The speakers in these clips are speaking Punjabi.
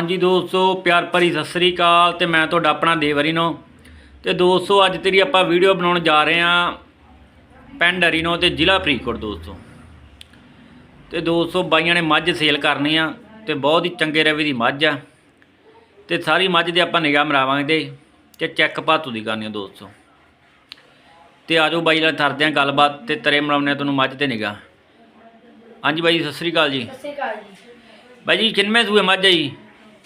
ਹਾਂਜੀ ਦੋਸਤੋ ਪਿਆਰ ਭਰੀ ਸਤਿ ਸ੍ਰੀ ਅਕਾਲ ਤੇ ਮੈਂ ਤੁਹਾਡਾ ਆਪਣਾ ਦੇਵਰੀਨੋ। ਤੇ ਦੋਸਤੋ ਅੱਜ ਤੇਰੀ ਆਪਾਂ ਵੀਡੀਓ ਬਣਾਉਣ ਜਾ ਰਹੇ ਹਾਂ ਪਿੰਡ ਹਰੀਨੋ ਤੇ ਜ਼ਿਲ੍ਹਾ ਫਰੀਦਕੋਟ ਦੋਸਤੋ। ਤੇ ਦੋਸਤੋ ਬਾਈਆਂ ਨੇ ਮੱਝ ਸੇਲ ਕਰਨੀ ਆ ਤੇ ਬਹੁਤ ਹੀ ਚੰਗੇ ਰਵੇ ਦੀ ਮੱਝ ਆ। ਤੇ ਸਾਰੀ ਮੱਝ ਦੀ ਆਪਾਂ ਨਿਗਾਹ ਮਰਾਵਾਂਗੇ ਤੇ ਚੈੱਕ ਭਾਤੂ ਦੀ ਕਰਨੀ ਆ ਦੋਸਤੋ। ਤੇ ਆਜੋ ਬਾਈ ਨਾਲ ਕਰਦੇ ਆ ਗੱਲਬਾਤ ਤੇ ਤਰੇ ਮਰਾਉਣੇ ਤੁਹਾਨੂੰ ਮੱਝ ਤੇ ਨਿਗਾਹ। ਹਾਂਜੀ ਬਾਈ ਸਤਿ ਸ੍ਰੀ ਅਕਾਲ ਜੀ। ਸਤਿ ਸ਼੍ਰੀ ਅਕਾਲ ਜੀ। ਬਾਈ ਜੀ ਕਿੰਨਵੇਂ ਸੂਏ ਮੱਝ ਆ ਜੀ?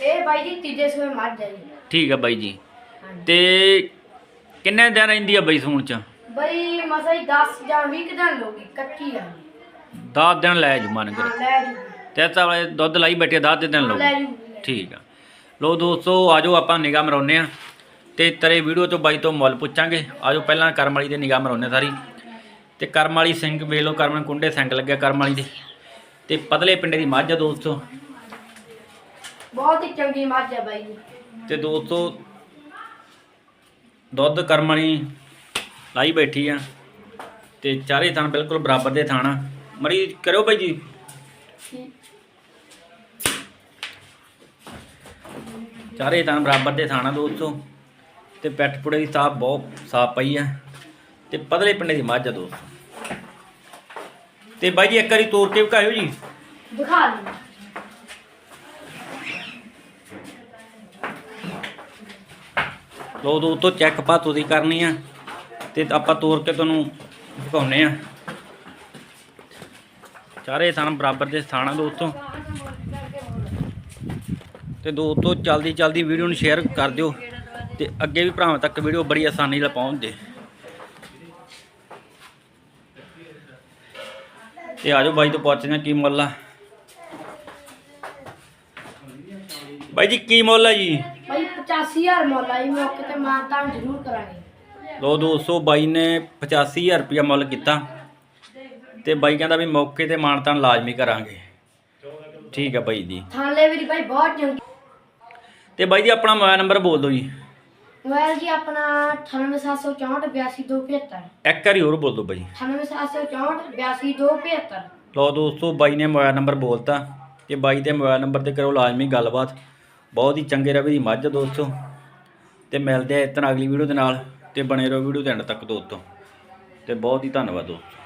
ਇਹ ਬਾਈ ਜੀ ਤੀਜੇ ਸੂਏ ਮੱਝ ਹੈ ਜੀ ਠੀਕ ਆ ਬਾਈ ਜੀ। ਹਾਂਜੀ। ਤੇ ਕਿੰਨੇ ਦਿਨ ਰਹਿੰਦੀ ਆ ਬਾਈ ਸੂਣ ਚ? ਬਈ ਮਸਾ ਹੀ 10 ਜਾਂ 20 ਕੁ ਦਿਨ ਲੋਗੀ ਕੱਚੀ ਆ। 10 ਦਿਨ ਲੈ ਜੂ ਮੰਨ ਹਾਂ ਕੇ ਲੈ ਜੂ। ਤੇ ਤਾਂ ਵਾਲੇ ਦੁੱਧ ਲਾਈ ਬੈਠੇ 10 ਦਿਨ ਲਓ ਲੈ ਜੂ। ਠੀਕ ਆ। ਲੋ ਦੋਸਤੋ ਆਜੋ ਆਪਾਂ ਨਿਗਾਹ ਮਰਾਉਨੇ ਆ ਤੇ ਤੇਰੇ ਵੀਡੀਓ ਤੋਂ ਬਾਈ ਤੋਂ ਮੁੱਲ ਪੁੱਛਾਂਗੇ। ਆਜੋ ਪਹਿਲਾਂ ਕਰਮ ਵਾਲੀ ਦੇ ਨਿਗਾਹ ਮਰਾਉਨੇ ਸਾਰੀ। ਤੇ ਕਰਮ ਵਾਲੀ ਸਿੰਘ ਵੇਖ ਲਓ ਕਰਮ ਕੁੰਡੇ ਸਿੰਘ ਲੱਗਿਆ ਕਰਮ ਵਾਲੀ ਦੇ। ਤੇ ਪਤਲੇ ਪਿੰਡੇ ਦੀ ਮੱਝ ਆ ਦੋਸਤੋ। ਬਹੁਤ ਹੀ ਚੰਗੀ ਮੱਝ ਹੈ ਬਾਈ ਜੀ। ਤੇ ਦੋਸਤੋ ਦੁੱਧ ਕਰਮ ਵਾਲੀ ਲਾਈ ਬੈਠੀ ਆ ਤੇ ਚਾਰੇ ਥਣ ਬਿਲਕੁਲ ਬਰਾਬਰ ਦੇ ਥਾਣਾ ਮਰੀ ਕਰਿਓ ਬਾਈ ਜੀ। ਚਾਰੇ ਥਣ ਬਰਾਬਰ ਦੇ ਥਾਣਾ ਦੋਸਤੋ। ਤੇ ਪੈਟ ਪੁੜੇ ਦੀ ਸਾਫ਼ ਬਹੁਤ ਸਾਫ਼ ਪਈ ਆ। ਤੇ ਪਤਲੇ ਪਿੰਡੇ ਦੀ ਮੱਝ ਆ ਦੋਸਤੋ। ਤੇ ਬਾਈ ਜੀ ਇੱਕ ਵਾਰੀ ਤੋੜ ਕੇ ਵਿਖਾਇਓ ਜੀ। ਦਿਖਾ ਲਈ ਲੋ ਦੋਸਤੋ ਚੈੱਕ ਭਾਤੂ ਦੀ ਕਰਨੀ ਆ ਤੇ ਆਪਾਂ ਤੋੜ ਕੇ ਤੁਹਾਨੂੰ ਦਿਖਾਉਨੇ ਆ। ਚਾਰੇ ਥਣ ਬਰਾਬਰ ਦੇ ਥਾਣਾ ਦੋਸਤੋ। ਤੇ ਦੋਸਤੋ ਜਲਦੀ ਜਲਦੀ ਵੀਡੀਓ ਨੂੰ ਸ਼ੇਅਰ ਕਰ ਦਿਓ ਤੇ ਅੱਗੇ ਵੀ ਭਰਾਵਾਂ ਤੱਕ ਵੀਡੀਓ ਬੜੀ ਆਸਾਨੀ ਨਾਲ ਪਹੁੰਚਦੇ। ਤੇ ਆਜੋ ਬਾਈ ਤੋਂ ਪੁੱਛਦੇ ਆ ਕੀ ਮੁੱਲ ਆ। ਬਾਈ ਜੀ, ਕੀ ਮੁੱਲ ਆ ਜੀ? 85000 ਮੁੱਲ ਆ ਜੀ ਮੌਕੇ ਤੇ ਮਾਂ ਤਾਂ ਜ਼ਰੂਰ ਕਰਾਂਗੇ। ਲੋ ਦੋਸਤੋ ਬਾਈ ਨੇ 85000 ਰੁਪਇਆ ਮੁੱਲ ਕੀਤਾ ਤੇ ਬਾਈ ਕਹਿੰਦਾ ਵੀ ਮੌਕੇ ਤੇ ਮਾਨਤਾਨ ਲਾਜ਼ਮੀ ਕਰਾਂਗੇ। ਠੀਕ ਆ ਬਾਈ ਜੀ। ਥਾਲੇ ਵੀਰੀ ਬਾਈ ਬਹੁਤ ਚੰਗੀ। ਤੇ ਬਾਈ ਜੀ ਆਪਣਾ ਮੋਬਾਈਲ ਨੰਬਰ ਬੋਲ ਦਿਓ ਜੀ। ਮੋਬਾਈਲ ਜੀ ਆਪਣਾ 9874482275 ਇੱਕ ਵਾਰੀ ਹੋਰ ਬੋਲ ਦਿਓ ਬਾਈ। 9874482275 ਲੋ ਦੋਸਤੋ ਬਾਈ ਨੇ ਮੋਬਾਈਲ ਨੰਬਰ ਬੋਲਤਾ ਤੇ ਬਾਈ ਦੇ ਮੋਬਾਈਲ ਨੰਬਰ ਤੇ ਕਰੋ ਲਾਜ਼ਮੀ ਗੱਲਬਾਤ। ਬਹੁਤ ਹੀ ਚੰਗੇ ਰਵੇ ਦੀ ਮੱਝ ਆ ਦੋਸਤੋ। ਤੇ ਮਿਲਦੇ ਆ ਇਸ ਅਗਲੀ ਵੀਡੀਓ ਦੇ ਨਾਲ ਤੇ ਬਣੇ ਰਹੋ ਵੀਡੀਓ ਦੇ ਐਂਡ ਤੱਕ ਦੋਸਤੋ। ਤੇ ਬਹੁਤ ਹੀ ਧੰਨਵਾਦ ਦੋਸਤੋ।